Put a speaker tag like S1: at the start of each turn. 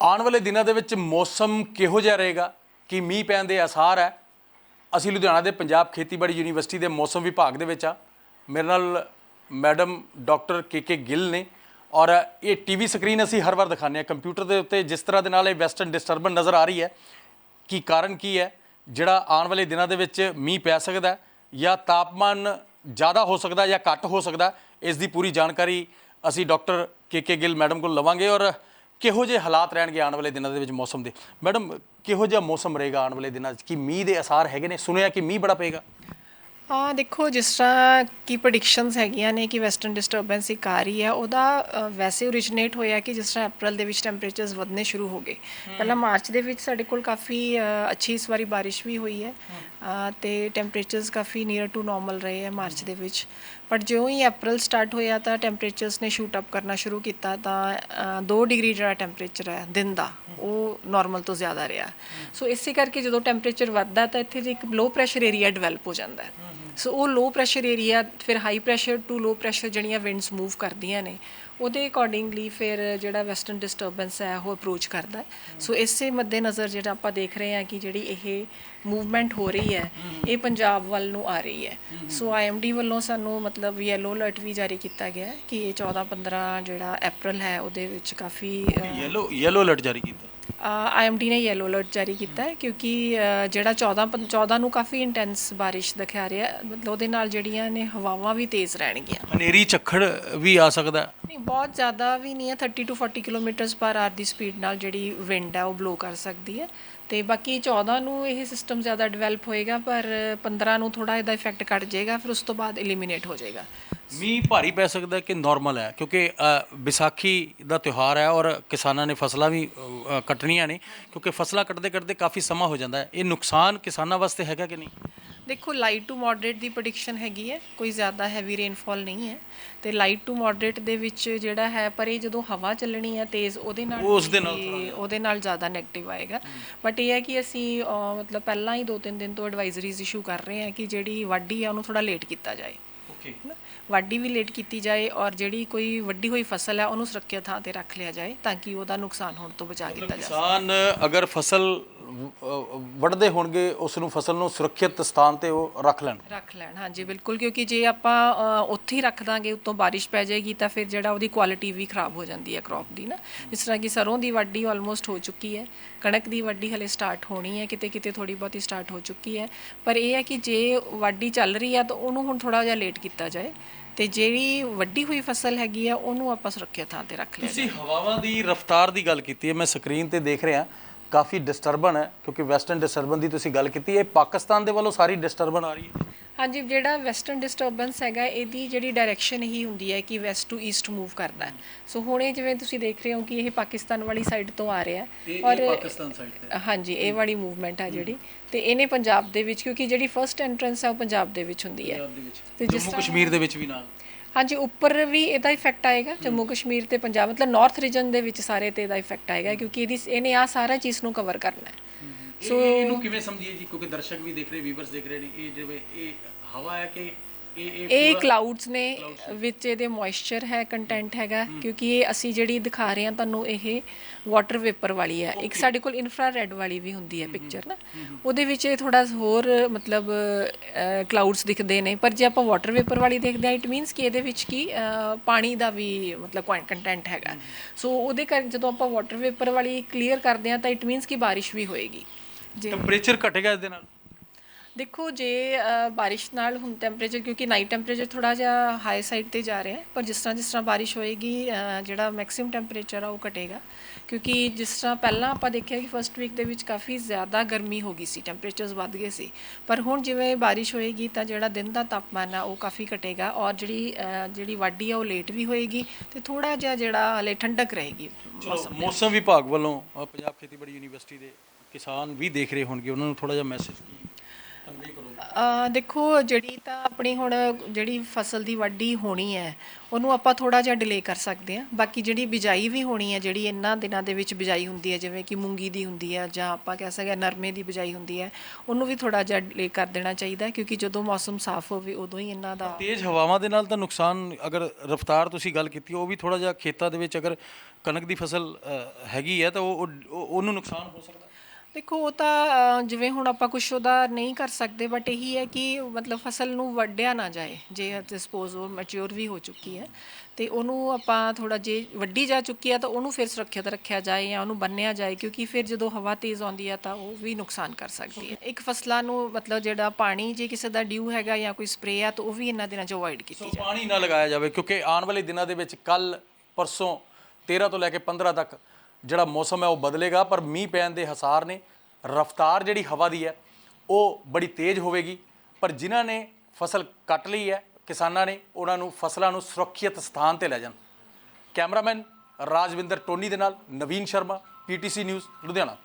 S1: ਆਉਣ ਵਾਲੇ ਦਿਨਾਂ ਦੇ ਵਿੱਚ ਮੌਸਮ ਕਿਹੋ ਜਿਹਾ ਰਹੇਗਾ? ਕੀ ਮੀਂਹ ਪੈਣ ਦੇ ਆਸਾਰ ਹੈ? ਅਸੀਂ ਲੁਧਿਆਣਾ ਦੇ ਪੰਜਾਬ ਖੇਤੀਬਾੜੀ ਯੂਨੀਵਰਸਿਟੀ ਦੇ ਮੌਸਮ ਵਿਭਾਗ ਦੇ ਵਿੱਚ ਆ ਮੇਰੇ ਨਾਲ madam doctor K K Gill ਨੇ ਔਰ ਇਹ ਟੀਵੀ ਸਕਰੀਨ ਅਸੀਂ ਹਰ ਵਾਰ ਦਿਖਾਉਂਦੇ ਹਾਂ। ਕੰਪਿਊਟਰ ਦੇ ਉੱਤੇ ਜਿਸ ਤਰ੍ਹਾਂ ਦੇ ਨਾਲ ਇਹ ਵੈਸਟਰਨ ਡਿਸਟਰਬੈਂਸ ਨਜ਼ਰ ਆ ਰਹੀ ਹੈ, ਕੀ ਕਾਰਨ ਕੀ ਹੈ? ਜਿਹੜਾ ਆਉਣ ਵਾਲੇ ਦਿਨਾਂ ਦੇ ਵਿੱਚ ਮੀਂਹ ਪੈ ਸਕਦਾ ਜਾਂ ਤਾਪਮਾਨ ਜ਼ਿਆਦਾ ਹੋ ਸਕਦਾ ਜਾਂ ਘੱਟ ਹੋ ਸਕਦਾ ਇਸ ਦੀ ਪੂਰੀ ਜਾਣਕਾਰੀ ਅਸੀਂ doctor K K Gill madam ਕੋਲ ਲਵਾਂਗੇ ਔਰ ਕਿਹੋ ਜਿਹੇ ਹਾਲਾਤ ਰਹਿਣਗੇ ਆਉਣ ਵਾਲੇ ਦਿਨਾਂ ਦੇ ਵਿੱਚ ਮੌਸਮ ਦੇ? ਮੈਡਮ ਕਿਹੋ ਜਿਹਾ ਮੌਸਮ ਰਹੇਗਾ ਆਉਣ ਵਾਲੇ ਦਿਨਾਂ 'ਚ ਕੀ ਮੀਂਹ ਦੇ ਅਸਾਰ ਹੈਗੇ ਨੇ? ਸੁਣਿਆ ਕਿ ਮੀਂਹ ਬੜਾ ਪਏਗਾ?
S2: ਹਾਂ ਦੇਖੋ ਜਿਸ ਤਰ੍ਹਾਂ ਕੀ ਪ੍ਰੈਡਿਕਸ਼ਨਸ ਹੈਗੀਆਂ ਨੇ ਕਿ ਵੈਸਟਰਨ ਡਿਸਟਰਬੈਂਸ ਇੱਕ ਆ ਰਹੀ ਹੈ ਉਹਦਾ ਵੈਸੇ ਓਰੀਜਿਨੇਟ ਹੋਇਆ ਕਿ ਜਿਸ ਤਰ੍ਹਾਂ ਅਪ੍ਰੈਲ ਦੇ ਵਿੱਚ ਟੈਂਪਰੇਚਰਸ ਵਧਨੇ ਸ਼ੁਰੂ ਹੋ ਗਏ। ਪਹਿਲਾਂ ਮਾਰਚ ਦੇ ਵਿੱਚ ਸਾਡੇ ਕੋਲ ਕਾਫੀ ਅੱਛੀ ਇਸ ਵਾਰੀ ਬਾਰਿਸ਼ ਵੀ ਹੋਈ ਹੈ। ਤੇ ਟੈਂਪਰੇਚਰਸ ਕਾਫੀ ਨੀਅਰ ਟੂ ਨਾਰਮਲ ਰਹੇ ਹੈ ਮਾਰਚ ਦੇ ਵਿੱਚ। ਬਟ ਜਿਉਂ ਹੀ ਅਪ੍ਰੈਲ ਸਟਾਰਟ ਹੋਇਆ ਤਾਂ ਟੈਂਪਰੇਚਰਸ ਨੇ ਸ਼ੂਟ ਅਪ ਕਰਨਾ ਸ਼ੁਰੂ ਕੀਤਾ ਤਾਂ 2 ਡਿਗਰੀ ਜਿਹੜਾ ਟੈਂਪਰੇਚਰ ਹੈ ਦਿਨ ਦਾ ਉਹ ਨਾਰਮਲ ਤੋਂ ਜ਼ਿਆਦਾ ਰਿਹਾ। ਸੋ ਇਸੇ ਕਰਕੇ ਜਦੋਂ ਟੈਂਪਰੇਚਰ ਵੱਧਦਾ ਤਾਂ ਇੱਥੇ ਜੇ ਇੱਕ ਲੋ ਪ੍ਰੈਸ਼ਰ ਏਰੀਆ ਡਿਵੈਲਪ ਹੋ ਜਾਂਦਾ ਹੈ। ਸੋ ਉਹ ਲੋ ਪ੍ਰੈਸ਼ਰ ਏਰੀਆ ਫਿਰ high pressure to low pressure ਜਿਹੜੀਆਂ ਵਿੰਡਸ ਮੂਵ ਕਰਦੀਆਂ ਨੇ, ਉਹਦੇ ਅਕੋਰਡਿੰਗਲੀ ਫਿਰ ਜਿਹੜਾ ਵੈਸਟਰਨ ਡਿਸਟਰਬੈਂਸ ਹੈ, ਉਹ ਅਪਰੋਚ ਕਰਦਾ ਸੋ ਇਸੇ ਮੱਦੇ ਨਜ਼ਰ ਜਿਹੜਾ ਆਪਾਂ ਦੇਖ ਰਹੇ ਹਾਂ ਕਿ ਜਿਹੜੀ ਇਹ ਮੂਵਮੈਂਟ ਹੋ ਰਹੀ ਹੈ, ਇਹ ਪੰਜਾਬ ਵੱਲ ਨੂੰ ਆ ਰਹੀ ਹੈ। ਸੋ ਆਈਐਮਡੀ ਵੱਲੋਂ ਸਾਨੂੰ ਮਤਲਬ ਯੈਲੋ ਅਲਰਟ ਵੀ ਜਾਰੀ ਕੀਤਾ ਗਿਆ ਹੈ ਕਿ ਇਹ 14 15 ਜਿਹੜਾ ਅਪ੍ਰੈਲ ਹੈ, ਉਹਦੇ ਵਿੱਚ ਕਾਫੀ
S1: ਯੈਲੋ ਯੈਲੋ ਅਲਰਟ ਜਾਰੀ ਕੀਤਾ।
S2: ਆਈਐਮਡੀ ਨੇ ਯੈਲੋ ਅਲਰਟ ਜਾਰੀ ਕੀਤਾ ਹੈ ਕਿਉਂਕਿ ਜਿਹੜਾ 14 ਪੰ- 14 ਨੂੰ ਕਾਫੀ ਇੰਟੈਂਸ ਬਾਰਿਸ਼ ਦਿਖਾ ਰਿਹਾ ਹੈ। ਮਤਲਬ ਉਹਦੇ ਨਾਲ ਜਿਹੜੀਆਂ ਨੇ ਹਵਾਵਾਂ ਵੀ ਤੇਜ਼ ਰਹਿਣਗੀਆਂ
S1: ਹਨੇਰੀ ਝੱਖੜ ਵੀ ਆ ਸਕਦਾ।
S2: ਨਹੀਂ ਬਹੁਤ ਜ਼ਿਆਦਾ ਵੀ ਨਹੀਂ ਹੈ 30 ਟੂ 40 ਕਿਲੋਮੀਟਰਸ ਪਰ ਆਰ ਦੀ ਸਪੀਡ ਨਾਲ ਜਿਹੜੀ ਵਿੰਡ ਹੈ ਉਹ ਬਲੋ ਕਰ ਸਕਦੀ ਹੈ ਤੇ ਬਾਕੀ 14 ਨੂੰ ਇਹ ਸਿਸਟਮ ਜ਼ਿਆਦਾ ਡਿਵੈਲਪ ਹੋਏਗਾ ਪਰ 15 ਨੂੰ ਥੋੜਾ ਇਹਦਾ ਇਫੈਕਟ ਘਟ ਜਾਏਗਾ ਫਿਰ ਉਸ ਤੋਂ ਬਾਅਦ ਐਲੀਮੀਨੇਟ ਹੋ ਜਾਏਗਾ
S1: ਮੀਂਹ ਭਾਰੀ ਪੈ ਸਕਦਾ ਹੈ ਕਿ ਨਾਰਮਲ ਹੈ? ਕਿਉਂਕਿ ਅ, ਵਿਸਾਖੀ ਦਾ ਤਿਉਹਾਰ ਹੈ ਔਰ ਕਿਸਾਨਾਂ ਨੇ ਫਸਲਾਂ ਵੀ ਅ, ਅ, ਕੱਟਣੀਆਂ ਨੇ ਕਿਉਂਕਿ ਫਸਲਾਂ ਕੱਟਦੇ ਕੱਟਦੇ ਕਾਫੀ ਸਮਾਂ ਹੋ ਜਾਂਦਾ ਹੈ। ਇਹ ਨੁਕਸਾਨ ਕਿਸਾਨਾਂ ਵਾਸਤੇ ਹੈਗਾ ਕਿ ਨਹੀਂ?
S2: ਦੇਖੋ ਲਾਈਟ ਟੂ ਮੋਡਰੇਟ ਦੀ ਪ੍ਰੈਡਿਕਸ਼ਨ ਹੈਗੀ ਹੈ। ਕੋਈ ਜ਼ਿਆਦਾ ਹੈਵੀ ਰੇਨਫਾਲ ਨਹੀਂ ਹੈ। ਤੇ ਲਾਈਟ ਟੂ ਮੋਡਰੇਟ ਦੇ ਵਿੱਚ ਜਿਹੜਾ ਹੈ ਪਰ ਇਹ ਜਦੋਂ ਹਵਾ ਚੱਲਣੀ ਹੈ ਤੇਜ਼ ਉਹਦੇ ਨਾਲ
S1: ਉਸ ਦੇ ਨਾਲ
S2: ਉਹਦੇ ਨਾਲ ਜ਼ਿਆਦਾ 네ਗੇਟਿਵ ਆਏਗਾ ਬਟ ਇਹ ਹੈ ਕਿ ਅਸੀਂ ਅਹ, ਮਤਲਬ ਪਹਿਲਾਂ ਹੀ 2-3 ਦਿਨ ਤੋਂ ਐਡਵਾਈਜ਼ਰੀਜ਼ ਇਸ਼ੂ ਕਰ ਰਹੇ ਹਾਂ ਕਿ ਜਿਹੜੀ ਵਾਢੀ ਹੈ ਉਹਨੂੰ ਥੋੜਾ ਲੇਟ ਕੀਤਾ ਜਾਏ। ਵਾਢੀ ਵੀ ਲੇਟ ਕੀਤੀ ਜਾਏ ਔਰ ਜਿਹੜੀ ਕੋਈ ਵੱਡੀ ਹੋਈ ਫਸਲ ਹੈ ਉਹਨੂੰ ਸੁਰੱਖਿਅਤ ਥਾਂ ਤੇ ਰੱਖ ਲਿਆ ਜਾਏ ਤਾਂ ਕਿ ਉਹਦਾ ਨੁਕਸਾਨ ਹੋਣ ਤੋਂ ਬਚਾ ਕੀਤਾ ਜਾ
S1: ਕਿਸਾਨ ਅਗਰ ਫਸਲ ਵੱਢਦੇ ਹੋਣਗੇ ਉਸ ਨੂੰ ਫਸਲ ਨੂੰ ਸੁਰੱਖਿਅਤ ਸਥਾਨ ਤੇ ਉਹ ਰੱਖ ਲੈਣ।
S2: ਰੱਖ ਲੈਣ ਹਾਂਜੀ ਬਿਲਕੁਲ ਕਿਉਂਕਿ ਜੇ ਆਪਾਂ ਉੱਥੇ ਹੀ ਰੱਖ ਦਾਂਗੇ ਉੱਤੋਂ ਬਾਰਿਸ਼ ਪੈ ਜਾਏਗੀ ਤਾਂ ਫਿਰ ਜਿਹੜਾ ਉਹਦੀ ਕੁਆਲਿਟੀ ਵੀ ਖਰਾਬ ਹੋ ਜਾਂਦੀ ਹੈ ਕ੍ਰੌਪ ਦੀ ਨਾ। ਜਿਸ ਤਰ੍ਹਾਂ ਕਿ ਸਰੋਂ ਦੀ ਵਾਢੀ ਆਲਮੋਸਟ ਹੋ ਚੁੱਕੀ ਹੈ ਕਣਕ ਦੀ ਵਾਢੀ ਹਲੇ ਸਟਾਰਟ ਹੋਣੀ ਹੈ ਕਿਤੇ ਕਿਤੇ ਥੋੜੀ ਬਹੁਤੀ ਸਟਾਰਟ ਹੋ ਚੁੱਕੀ ਹੈ। ਪਰ ਇਹ ਹੈ ਕਿ ਜੇ ਵਾਢੀ ਚੱਲ ਰਹੀ ਹੈ ਤਾਂ ਉਹਨੂੰ ਹੁਣ ਥੋੜਾ ਜਿਹਾ ਲੇਟ ਕੀਤਾ ਜਾਏ ਤੇ ਜਿਹੜੀ ਵੱਡੀ ਹੋਈ ਫਸਲ ਹੈਗੀ ਆ ਉਹਨੂੰ ਆਪਾਂ ਸੁਰੱਖਿਅਤ ਥਾਂ ਤੇ ਰੱਖ ਲਿਆ
S1: ਤੁਸੀਂ ਹਵਾਵਾਂ ਦੀ ਰਫ਼ਤਾਰ ਦੀ ਗੱਲ ਕੀਤੀ ਹੈ ਮੈਂ ਸਕਰੀਨ ਤੇ ਦੇਖ ਰਿਹਾ। ਕਾਫੀ ਡਿਸਟਰਬਨ ਹੈ ਕਿਉਂਕਿ ਵੈਸਟਰਨ ਡਿਸਟਰਬਨ ਦੀ ਤੁਸੀਂ ਗੱਲ ਕੀਤੀ ਹੈ ਇਹ ਪਾਕਿਸਤਾਨ ਦੇ ਵੱਲੋਂ ਸਾਰੀ ਡਿਸਟਰਬਨ ਆ ਰਹੀ ਹੈ।
S2: ਹਾਂਜੀ ਜਿਹੜਾ ਵੈਸਟਰਨ ਡਿਸਟਰਬੈਂਸ ਹੈਗਾ ਇਹਦੀ ਜਿਹੜੀ ਡਾਇਰੈਕਸ਼ਨ ਹੀ ਹੁੰਦੀ ਹੈ ਕਿ ਵੈਸਟ ਟੂ ਈਸਟ ਮੂਵ ਕਰਦਾ ਸੋ ਹੁਣੇ ਜਿਵੇਂ ਤੁਸੀਂ ਦੇਖ ਰਹੇ ਹੋ ਕਿ ਇਹ ਪਾਕਿਸਤਾਨ ਵਾਲੀ ਸਾਈਡ ਤੋਂ ਆ ਰਿਹਾ ਔਰ
S1: ਪਾਕਿਸਤਾਨ ਸਾਈਡ
S2: ਹਾਂਜੀ ਇਹ ਵਾਲੀ ਮੂਵਮੈਂਟ ਹੈ। ਜਿਹੜੀ। ਤੇ ਇਹਨੇ ਪੰਜਾਬ ਦੇ ਵਿੱਚ ਕਿਉਂਕਿ ਜਿਹੜੀ ਫਰਸਟ ਐਂਟਰੈਂਸ ਹੈ ਉਹ ਪੰਜਾਬ ਦੇ ਵਿੱਚ ਹੁੰਦੀ ਹੈ। ਤੇ ਜਿਸ
S1: ਜੰਮੂ ਕਸ਼ਮੀਰ ਦੇ ਵਿੱਚ ਵੀ ਨਾਲ।
S2: ਹਾਂਜੀ ਉੱਪਰ ਵੀ ਇਹਦਾ ਇਫੈਕਟ ਆਏਗਾ ਜੰਮੂ ਕਸ਼ਮੀਰ ਤੇ ਪੰਜਾਬ ਮਤਲਬ ਨਾਰਥ ਰੀਜਨ ਦੇ ਵਿੱਚ ਸਾਰੇ ਤੇ ਇਹਦਾ ਇਫੈਕਟ ਆਏਗਾ ਕਿਉਂਕਿ ਇਹਦੀ ਇਹਨੇ ਆ ਸਾਰਾ ਚੀਜ਼ ਨੂੰ ਕਵਰ ਕਰਨਾ ਹੈ।
S1: ਸੋ ਇਹਨੂੰ ਕਿਵੇਂ ਸਮਝੀਏ ਜੀ? ਕਿਉਂਕਿ ਦਰਸ਼ਕ ਵੀ ਦੇਖ ਰਹੇ ਵੀਵਰਸ ਦੇਖ ਰਹੇ ਨੇ ਇਹ ਜਿਵੇਂ ਇਹ ਹਵਾ ਹੈ ਕਿ ਇਹ
S2: ਕਲਾਉਡਸ ਨੇ ਵਿੱਚ ਇਹਦੇ ਮੋਇਸਚਰ ਹੈ ਕੰਟੈਂਟ ਹੈਗਾ ਕਿਉਂਕਿ ਇਹ ਅਸੀਂ ਜਿਹੜੀ ਦਿਖਾ ਰਹੇ ਹਾਂ ਤੁਹਾਨੂੰ ਇਹ ਵਾਟਰ ਵੇਪਰ ਵਾਲੀ ਹੈ। ਇੱਕ ਸਾਡੇ ਕੋਲ ਇਨਫਰਾਰੈਡ ਵਾਲੀ ਵੀ ਹੁੰਦੀ ਹੈ ਪਿਕਚਰ ਨਾ। ਉਹਦੇ ਵਿੱਚ ਇਹ ਥੋੜਾ ਹੋਰ ਮਤਲਬ ਕਲਾਉਡਸ ਦਿਖਦੇ ਨੇ। ਪਰ ਜੇ ਆਪਾਂ ਵਾਟਰ ਵੇਪਰ ਵਾਲੀ ਦੇਖਦੇ ਹਾਂ ਇਟ ਮੀਨਸ ਕਿ ਇਹਦੇ ਵਿੱਚ ਕੀ ਪਾਣੀ ਦਾ ਵੀ ਮਤਲਬ ਕੰਟੈਂਟ ਹੈਗਾ। ਸੋ ਉਹਦੇ ਕਰ ਜਦੋਂ ਆਪਾਂ ਵਾਟਰ ਵੇਪਰ ਵਾਲੀ ਕਲੀਅਰ ਕਰਦੇ ਹਾਂ ਤਾਂ ਇਟ ਮੀਨਸ ਕਿ ਬਾਰਿਸ਼ ਵੀ ਹੋਏਗੀ। ਜੇ
S1: ਟੈਂਪਰੇਚਰ ਘਟੇਗਾ ਇਸ ਦੇ ਨਾਲ।
S2: ਦੇਖੋ ਜੇ ਬਾਰਿਸ਼ ਨਾਲ ਹੁਣ ਟੈਂਪਰੇਚਰ ਕਿਉਂਕਿ ਨਾਈਟ ਟੈਂਪਰੇਚਰ ਥੋੜਾ ਜਿਹਾ ਹਾਈ ਸਾਈਡ ਤੇ ਜਾ ਰਿਹਾ ਹੈ ਪਰ ਜਿਸ ਤਰ੍ਹਾਂ ਜਿਸ ਤਰ੍ਹਾਂ ਬਾਰਿਸ਼ ਹੋਏਗੀ ਜਿਹੜਾ ਮੈਕਸਿਮਮ ਟੈਂਪਰੇਚਰ ਆ ਉਹ ਘਟੇਗਾ। ਕਿਉਂਕਿ ਜਿਸ ਤਰ੍ਹਾਂ ਪਹਿਲਾਂ ਆਪਾਂ ਦੇਖਿਆ ਕਿ ਫਰਸਟ ਵੀਕ ਦੇ ਵਿੱਚ ਕਾਫੀ ਜ਼ਿਆਦਾ ਗਰਮੀ ਹੋ ਗਈ ਸੀ ਟੈਂਪਰੇਚਰਸ ਵੱਧ ਗਏ ਸੀ। ਪਰ ਹੁਣ ਜਿਵੇਂ ਬਾਰਿਸ਼ ਹੋਏਗੀ ਤਾਂ ਜਿਹੜਾ ਦਿਨ ਦਾ ਤਾਪਮਾਨ ਆ ਉਹ ਕਾਫੀ ਘਟੇਗਾ ਔਰ ਜਿਹੜੀ ਜਿਹੜੀ ਵਾਢੀ ਆ ਉਹ ਲੇਟ ਵੀ ਹੋਏਗੀ ਤੇ ਥੋੜਾ ਜਿਹਾ ਜਿਹੜਾ ਹਲੇ ਠੰਡਕ ਰਹੇਗੀ
S1: ਮੌਸਮ ਵਿਭਾਗ ਵੱਲੋਂ ਪੰਜਾਬ ਖੇਤੀਬਾੜੀ ਯੂਨੀਵਰਸਿਟੀ ਦੇ ਕਿਸਾਨ ਵੀ ਦੇਖ ਰਹੇ ਹੋਣਗੇ ਉਹਨਾਂ ਨੂੰ ਥੋੜਾ ਜਿਹਾ ਮੈਸੇਜ ਕੀ ਕਨਵੇ
S2: ਅ, ਦੇਖੋ ਜਿਹੜੀ ਤਾਂ ਆਪਣੀ ਹੁਣ ਜਿਹੜੀ ਫਸਲ ਦੀ ਵਾਢੀ ਹੋਣੀ ਹੈ ਉਹਨੂੰ ਆਪਾਂ ਥੋੜਾ ਜਿਹਾ ਡਿਲੇ ਕਰ ਸਕਦੇ ਹਾਂ। ਬਾਕੀ ਜਿਹੜੀ ਬਿਜਾਈ ਵੀ ਹੋਣੀ ਹੈ ਜਿਹੜੀ ਇਹਨਾਂ ਦਿਨਾਂ ਦੇ ਵਿੱਚ ਬਿਜਾਈ ਹੁੰਦੀ ਹੈ ਜਿਵੇਂ ਕਿ ਮੂੰਗੀ ਦੀ ਹੁੰਦੀ ਹੈ ਜਾਂ ਆਪਾਂ ਕਹਿ ਸਕਦੇ ਹਾਂ ਨਰਮੇ ਦੀ ਬਿਜਾਈ ਹੁੰਦੀ ਹੈ ਉਹਨੂੰ ਵੀ ਥੋੜਾ ਜਿਹਾ ਡਿਲੇ ਕਰ ਦੇਣਾ ਚਾਹੀਦਾ ਹੈ ਕਿਉਂਕਿ ਜਦੋਂ ਮੌਸਮ ਸਾਫ਼ ਹੋਵੇ ਉਦੋਂ ਹੀ ਇਹਨਾਂ ਦਾ
S1: ਤੇਜ਼ ਹਵਾਵਾਂ ਦੇ ਨਾਲ ਤਾਂ ਨੁਕਸਾਨ ਅਗਰ ਰਫਤਾਰ ਤੁਸੀਂ ਗੱਲ ਕੀਤੀ ਉਹ ਵੀ ਥੋੜਾ ਜਿਹਾ ਖੇਤਾਂ ਦੇ ਵਿੱਚ ਅਗਰ ਕਣਕ ਦੀ ਫਸਲ ਅ, ਹੈਗੀ ਹੈ ਤਾਂ ਉਹ ਉਹ- ਉਹਨੂੰ ਨੁਕਸਾਨ ਹੋ ਸਕਦਾ।
S2: ਦੇਖੋ ਉਹ ਤਾਂ ਅ, ਜਿਵੇਂ ਹੁਣ ਆਪਾਂ ਕੁਝ ਉਹਦਾ ਨਹੀਂ ਕਰ ਸਕਦੇ ਬਟ ਇਹੀ ਹੈ ਕਿ ਮਤਲਬ ਫਸਲ ਨੂੰ ਵੱਢਿਆ ਨਾ ਜਾਏ ਜੇ ਸਪੋਜ਼ ਉਹ ਮੈਚੁਰ ਵੀ ਹੋ ਚੁੱਕੀ ਹੈ ਤੇ ਉਹਨੂੰ ਆਪਾਂ ਥੋੜਾ ਜੇ ਵੱਢੀ ਜਾ ਚੁੱਕੀ ਹੈ ਤਾਂ ਉਹਨੂੰ ਫਿਰ ਸੁਰੱਖਿਅਤ ਰੱਖਿਆ ਜਾਏ ਜਾਂ ਉਹਨੂੰ ਬੰਨਿਆ ਜਾਏ ਕਿਉਂਕਿ ਫਿਰ ਜਦੋਂ ਹਵਾ ਤੇਜ਼ ਆਉਂਦੀ ਹੈ ਤਾਂ ਉਹ ਵੀ ਨੁਕਸਾਨ ਕਰ ਸਕਦੀ ਹੈ। ਇੱਕ ਫਸਲਾਂ ਨੂੰ ਮਤਲਬ ਜਿਹੜਾ ਪਾਣੀ ਜੇ ਕਿਸੇ ਦਾ ਡਿਊ ਹੈਗਾ ਜਾਂ ਕੋਈ ਸਪਰੇਅ ਆ ਤਾਂ ਉਹ ਵੀ ਇਹਨਾਂ ਦਿਨਾਂ 'ਚ ਅਵੋਇਡ ਕੀਤੀ
S1: ਸੋ ਪਾਣੀ ਨਾ ਲਗਾਇਆ ਜਾਵੇ ਕਿਉਂਕਿ ਆਉਣ ਵਾਲੇ ਦਿਨਾਂ ਦੇ ਵਿੱਚ ਕੱਲ ਪਰਸੋਂ 13 ਤੋਂ ਲੈ ਕੇ 15 ਤੱਕ ਜਿਹੜਾ ਮੌਸਮ ਹੈ ਉਹ ਬਦਲੇਗਾ, ਪਰ ਮੀਂਹ ਪੈਣ ਦੇ ਹਸਾਰ ਨੇ ਰਫ਼ਤਾਰ ਜਿਹੜੀ ਹਵਾ ਦੀ ਹੈ, ਉਹ ਬੜੀ ਤੇਜ਼ ਹੋਵੇਗੀ। ਪਰ ਜਿਨ੍ਹਾਂ ਨੇ ਫਸਲ ਕੱਟ ਲਈ ਹੈ, ਕਿਸਾਨਾਂ ਨੇ, ਉਹਨਾਂ ਨੂੰ ਫਸਲਾਂ ਨੂੰ ਸੁਰੱਖਿਅਤ ਸਥਾਨ ਤੇ ਲੈ ਜਾਣ। ਕੈਮਰਾਮੈਨ ਰਾਜਵਿੰਦਰ ਟੋਨੀ ਦੇ ਨਾਲ ਨਵੀਨ ਸ਼ਰਮਾ, ਪੀਟੀਸੀ ਨਿਊਜ਼, ਲੁਧਿਆਣਾ।